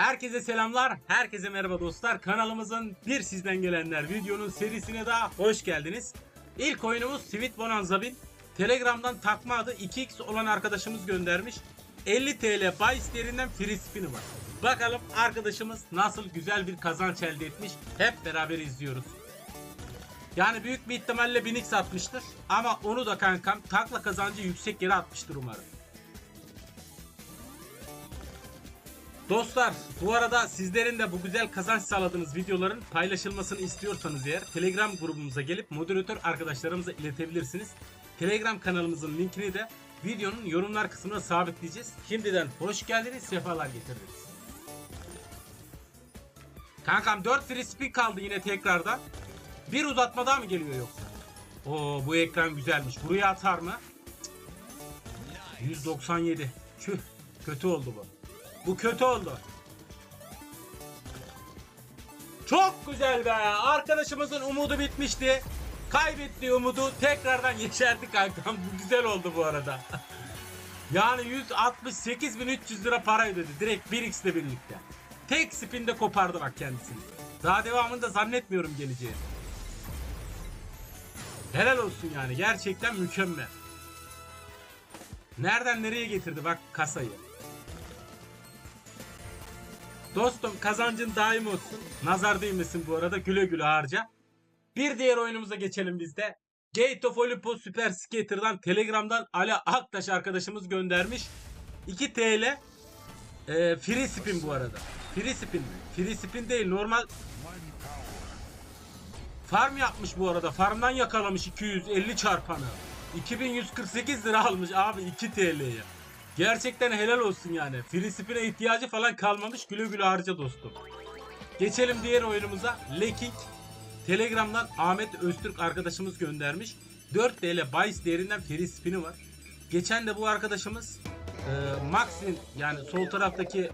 Herkese selamlar, herkese merhaba dostlar. Kanalımızın bir sizden gelenler videonun serisine daha hoş geldiniz. İlk oyunumuz Sweet Bonanza 1000. Telegram'dan takma adı 2x olan arkadaşımız göndermiş. 50 TL buy değerinden free spin'i var. Bakalım arkadaşımız nasıl güzel bir kazanç elde etmiş. Hep beraber izliyoruz. Yani büyük bir ihtimalle 1000x atmıştır. Ama onu da kankam takla kazancı yüksek yere atmıştır umarım. Dostlar bu arada sizlerin de bu güzel kazanç sağladığınız videoların paylaşılmasını istiyorsanız eğer Telegram grubumuza gelip moderatör arkadaşlarımıza iletebilirsiniz. Telegram kanalımızın linkini de videonun yorumlar kısmına sabitleyeceğiz. Şimdiden hoş geldiniz, sefalar getirdiniz. Kankam 4 free spin kaldı yine tekrardan. Bir uzatma daha mı geliyor yoksa? Oo bu ekran güzelmiş. Buraya atar mı? Cık. 197. Tüh kötü oldu bu. Bu kötü oldu. Çok güzel be. Arkadaşımızın umudu bitmişti. Kaybettiği umudu tekrardan yeşerdi kankam. Bu güzel oldu bu arada. yani 168.300 lira para ödedi. Direkt 1x ile birlikte. Tek spinde kopardı bak kendisini. Daha devamını da zannetmiyorum geleceğini. Helal olsun yani. Gerçekten mükemmel. Nereden nereye getirdi bak kasayı. Dostum kazancın daim olsun. Nazar değmesin bu arada. Güle güle harca. Bir diğer oyunumuza geçelim biz de. Gate of Olympus Super Skater'dan Telegram'dan Ali Aktaş arkadaşımız göndermiş. 2 TL e, free spin bu arada. Free spin mi? Free spin değil normal Farm yapmış bu arada. Farmdan yakalamış 250 çarpanı. 2148 lira almış abi 2 TL'ye. Gerçekten helal olsun yani. Free ihtiyacı falan kalmamış. Güle güle harca dostum. Geçelim diğer oyunumuza. Leking. Telegram'dan Ahmet Öztürk arkadaşımız göndermiş. 4 TL bahis değerinden free var. Geçen de bu arkadaşımız e, Maxwin yani sol taraftaki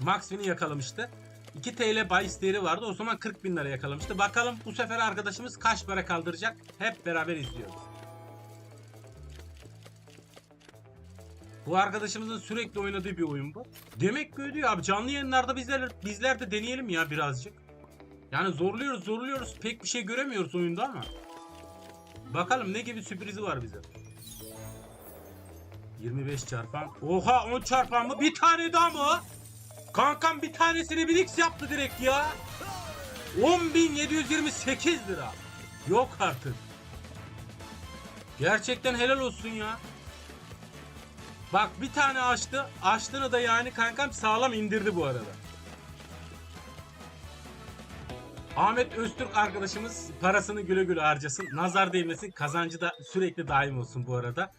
Maxwin'i yakalamıştı. 2 TL bahis değeri vardı. O zaman 40 bin lira yakalamıştı. Bakalım bu sefer arkadaşımız kaç para kaldıracak? Hep beraber izliyoruz. Bu arkadaşımızın sürekli oynadığı bir oyun bu. Demek ki ödüyor abi. Canlı yayınlarda bizler, bizler de deneyelim ya birazcık. Yani zorluyoruz zorluyoruz. Pek bir şey göremiyoruz oyunda ama. Bakalım ne gibi sürprizi var bize. 25 çarpan. Oha 10 çarpan mı? Bir tane daha mı? Kankam bir tanesini bir x yaptı direkt ya. 10.728 lira. Yok artık. Gerçekten helal olsun ya. Bak bir tane açtı. Açtığını da yani kankam sağlam indirdi bu arada. Ahmet Öztürk arkadaşımız parasını güle güle harcasın. Nazar değmesin. Kazancı da sürekli daim olsun bu arada.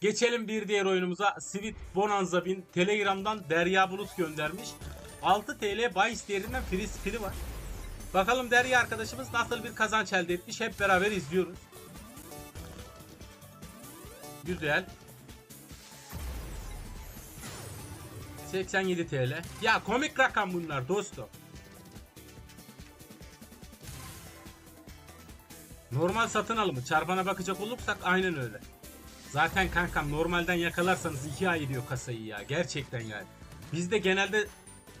Geçelim bir diğer oyunumuza. Sweet Bonanza 1000 Telegram'dan Derya Bulut göndermiş. 6 TL bahis değerinden free spin'i var. Bakalım Derya arkadaşımız nasıl bir kazanç elde etmiş. Hep beraber izliyoruz. Güzel. 87 TL. Ya komik rakam bunlar dostum. Normal satın alımı. Çarpana bakacak olursak aynen öyle. Zaten kankam normalden yakalarsanız 2 ay ediyor kasayı ya. Gerçekten yani. Biz de genelde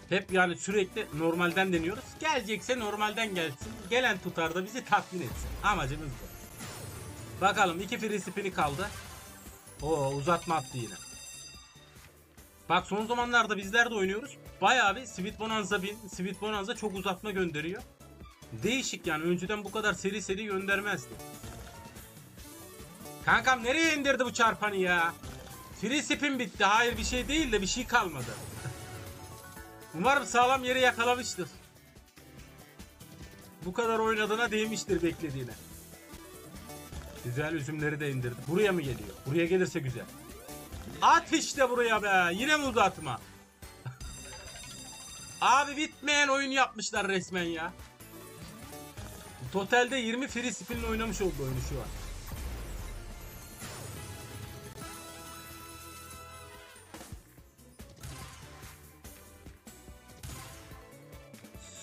hep yani sürekli normalden deniyoruz. Gelecekse normalden gelsin. Gelen tutar da bizi tatmin etsin. Amacımız bu. Bakalım iki free spin'i kaldı. Oo uzatma attı yine. Bak son zamanlarda bizler de oynuyoruz. Bayağı bir Sweet Bonanza 1000, Sweet Bonanza çok uzatma gönderiyor. Değişik yani önceden bu kadar seri seri göndermezdi. Kankam nereye indirdi bu çarpanı ya? Free spin bitti. Hayır bir şey değil de bir şey kalmadı. Umarım sağlam yere yakalamıştır. Bu kadar oynadığına değmiştir beklediğine. Güzel üzümleri de indirdi. Buraya mı geliyor? Buraya gelirse güzel. At işte buraya be. Yine mi uzatma? Abi bitmeyen oyun yapmışlar resmen ya. Totalde 20 free spin'le oynamış oldu oyunu şu an.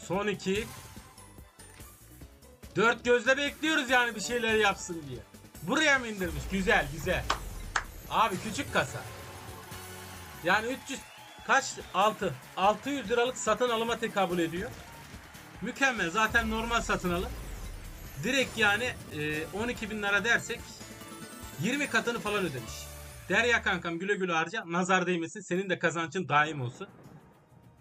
Son iki. Dört gözle bekliyoruz yani bir şeyler yapsın diye. Buraya mı indirmiş? Güzel güzel. Abi küçük kasa. Yani 300 kaç? 6. 600 liralık satın alıma tekabül ediyor. Mükemmel. Zaten normal satın alım. Direkt yani e, 12 bin lira dersek 20 katını falan ödemiş. Derya kankam güle güle harca. Nazar değmesin. Senin de kazancın daim olsun.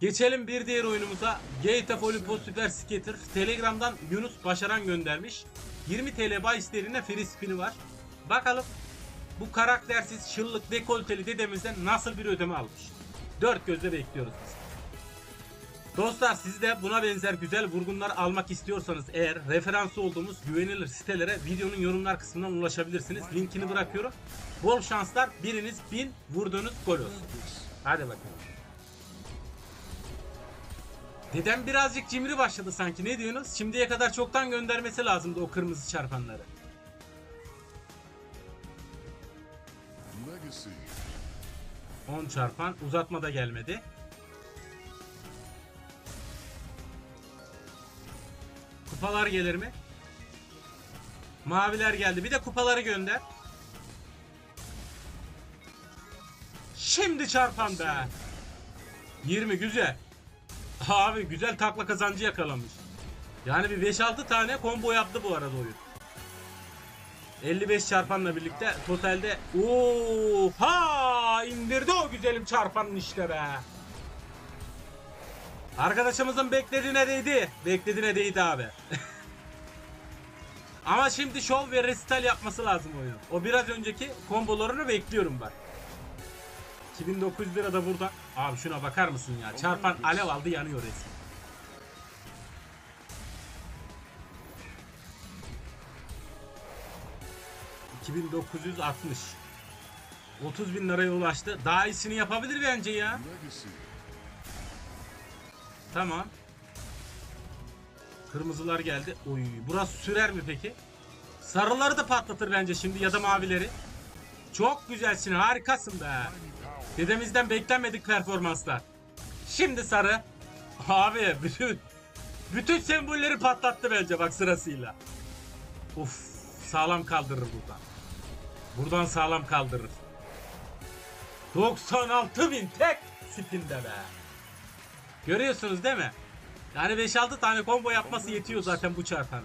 Geçelim bir diğer oyunumuza. Gate of Olympus Super Skater. Telegram'dan Yunus Başaran göndermiş. 20 TL bahis değerinde free spin'i var. Bakalım bu karaktersiz şıllık dekolteli dedemizden nasıl bir ödeme almış. Dört gözle bekliyoruz biz. Dostlar siz de buna benzer güzel vurgunlar almak istiyorsanız eğer referansı olduğumuz güvenilir sitelere videonun yorumlar kısmından ulaşabilirsiniz. Linkini bırakıyorum. Bol şanslar. Biriniz bin vurduğunuz gol olsun. Hadi bakalım. Dedem birazcık cimri başladı sanki ne diyorsunuz? Şimdiye kadar çoktan göndermesi lazımdı o kırmızı çarpanları. 10 çarpan uzatmada gelmedi. Kupalar gelir mi? Maviler geldi. Bir de kupaları gönder. Şimdi çarpan be. 20 güzel. Abi güzel takla kazancı yakalamış. Yani bir 5-6 tane combo yaptı bu arada oyun. 55 çarpanla birlikte totalde oha indirdi o güzelim çarpanın işte be. Arkadaşımızın beklediğine değdi. Beklediğine değdi abi. Ama şimdi şov ve resital yapması lazım oyun. O biraz önceki kombolarını bekliyorum bak. 2900 lira da burada. Abi şuna bakar mısın ya? Çarpan alev aldı yanıyor resmen. ...2960... ...30 bin liraya ulaştı. Daha iyisini yapabilir bence ya. Tamam. Kırmızılar geldi. Oy, burası sürer mi peki? Sarıları da patlatır bence şimdi ya da mavileri. Çok güzelsin, harikasın be. Dedemizden beklenmedik performanslar. Şimdi sarı. Abi bütün bütün sembolleri patlattı bence bak sırasıyla. Uf, sağlam kaldırır buradan. Buradan sağlam kaldırır. 96 bin tek spinde be. Görüyorsunuz değil mi? Yani 5-6 tane combo yapması yetiyor zaten bu çarpana.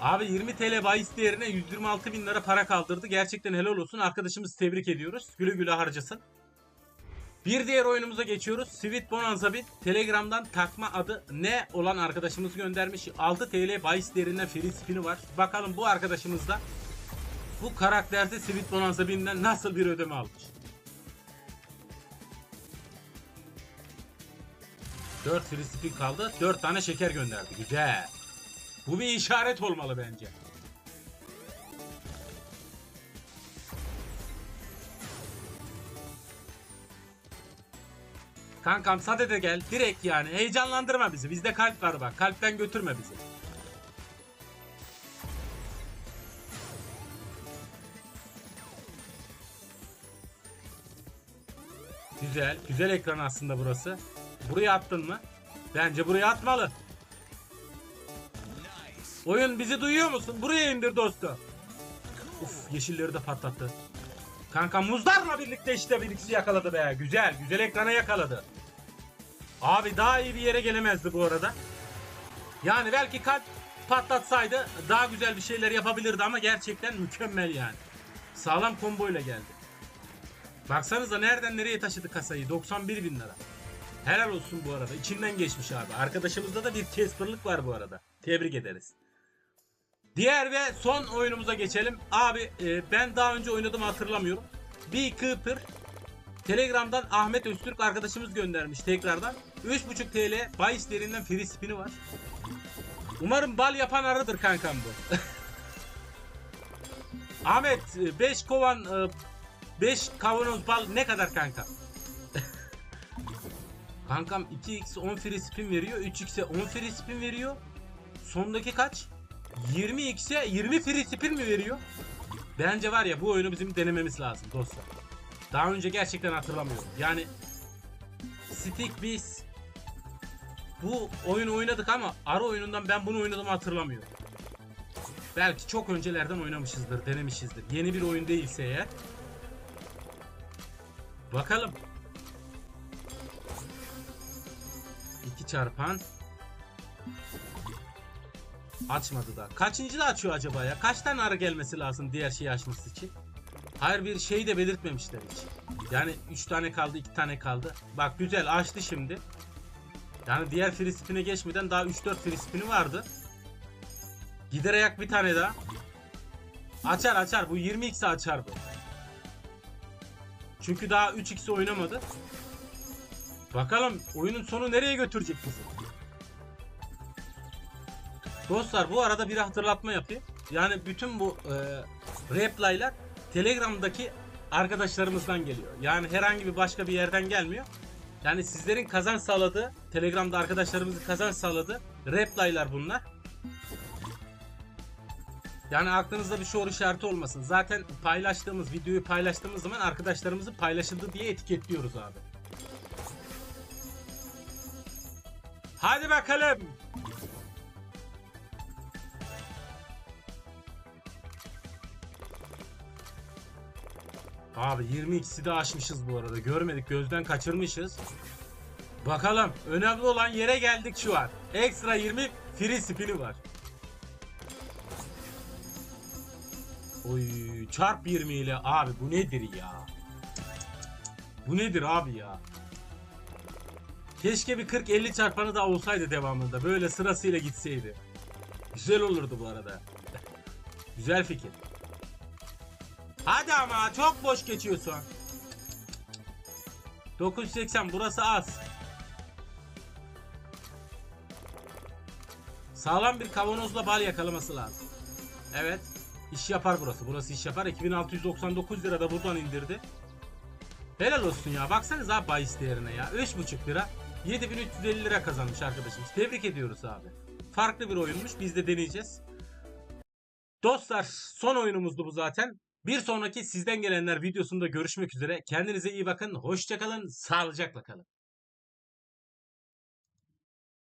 Abi 20 TL bahis değerine 126 bin lira para kaldırdı. Gerçekten helal olsun. Arkadaşımızı tebrik ediyoruz. Güle güle harcasın. Bir diğer oyunumuza geçiyoruz. Sweet Bonanza Bit. Telegram'dan takma adı ne olan arkadaşımız göndermiş. 6 TL bahis değerinden free spin'i var. Bakalım bu arkadaşımız da bu karakterde Sweet Bonanza Bit'den nasıl bir ödeme almış. 4 free kaldı. 4 tane şeker gönderdi. Güzel. Bu bir işaret olmalı bence. Kankam sade de gel. Direkt yani. Heyecanlandırma bizi. Bizde kalp var bak. Kalpten götürme bizi. Güzel. Güzel ekran aslında burası. Buraya attın mı? Bence buraya atmalı. Oyun bizi duyuyor musun? Buraya indir dostu. Uf yeşilleri de patlattı. Kanka muzlarla birlikte işte birisi yakaladı be. Güzel. Güzel ekrana yakaladı. Abi daha iyi bir yere gelemezdi bu arada. Yani belki kalp patlatsaydı daha güzel bir şeyler yapabilirdi ama gerçekten mükemmel yani. Sağlam komboyla geldi. Baksanıza nereden nereye taşıdı kasayı. 91 bin lira. Helal olsun bu arada. İçinden geçmiş abi. Arkadaşımızda da bir Casper'lık var bu arada. Tebrik ederiz. Diğer ve son oyunumuza geçelim. Abi e, ben daha önce oynadım hatırlamıyorum. Beekeeper Telegram'dan Ahmet Öztürk arkadaşımız göndermiş tekrardan. 3.5 TL bahis derinden free spin'i var. Umarım bal yapan arıdır kankam bu. Ahmet 5 kovan 5 kavanoz bal ne kadar kanka? Kankam 2x 10 free spin veriyor. 3x'e 10 free spin veriyor. Sondaki kaç? 20x'e 20 free spin mi veriyor? Bence var ya bu oyunu bizim denememiz lazım dostlar. Daha önce gerçekten hatırlamıyorum. Yani Stick biz bu oyunu oynadık ama ara oyunundan ben bunu oynadım hatırlamıyorum. Belki çok öncelerden oynamışızdır, denemişizdir. Yeni bir oyun değilse eğer. Bakalım. 2 çarpan. Açmadı da. Kaçıncı da açıyor acaba ya? Kaç tane ara gelmesi lazım diğer şeyi açması için? Hayır bir şey de belirtmemişler hiç. Yani 3 tane kaldı 2 tane kaldı. Bak güzel açtı şimdi. Yani diğer free spin'e geçmeden daha 3-4 free spin'i vardı. Gider ayak bir tane daha. Açar açar bu 20x açar bu. Çünkü daha 3x oynamadı. Bakalım oyunun sonu nereye götürecek bizi? Dostlar bu arada bir hatırlatma yapayım. Yani bütün bu e, replaylar Telegram'daki arkadaşlarımızdan geliyor. Yani herhangi bir başka bir yerden gelmiyor. Yani sizlerin kazanç sağladığı, Telegram'da arkadaşlarımızın kazanç sağladığı replaylar bunlar. Yani aklınızda bir soru işareti olmasın. Zaten paylaştığımız, videoyu paylaştığımız zaman arkadaşlarımızın paylaşıldı diye etiketliyoruz abi. Hadi bakalım. Abi 22'si de aşmışız bu arada. Görmedik, gözden kaçırmışız. Bakalım. Önemli olan yere geldik şu an. Ekstra 20 free spin'i var. Oy çarp 20 ile abi bu nedir ya? Bu nedir abi ya? Keşke bir 40-50 çarpanı da olsaydı devamında. Böyle sırasıyla gitseydi. Güzel olurdu bu arada. Güzel fikir. Hadi ama çok boş geçiyorsun. 980 burası az. Sağlam bir kavanozla bal yakalaması lazım. Evet. İş yapar burası. Burası iş yapar. 2699 lira da buradan indirdi. Helal olsun ya. Baksanıza abi bahis değerine ya. 3,5 lira. 7350 lira kazanmış arkadaşımız. Tebrik ediyoruz abi. Farklı bir oyunmuş. Biz de deneyeceğiz. Dostlar son oyunumuzdu bu zaten. Bir sonraki sizden gelenler videosunda görüşmek üzere. Kendinize iyi bakın. Hoşçakalın. Sağlıcakla kalın.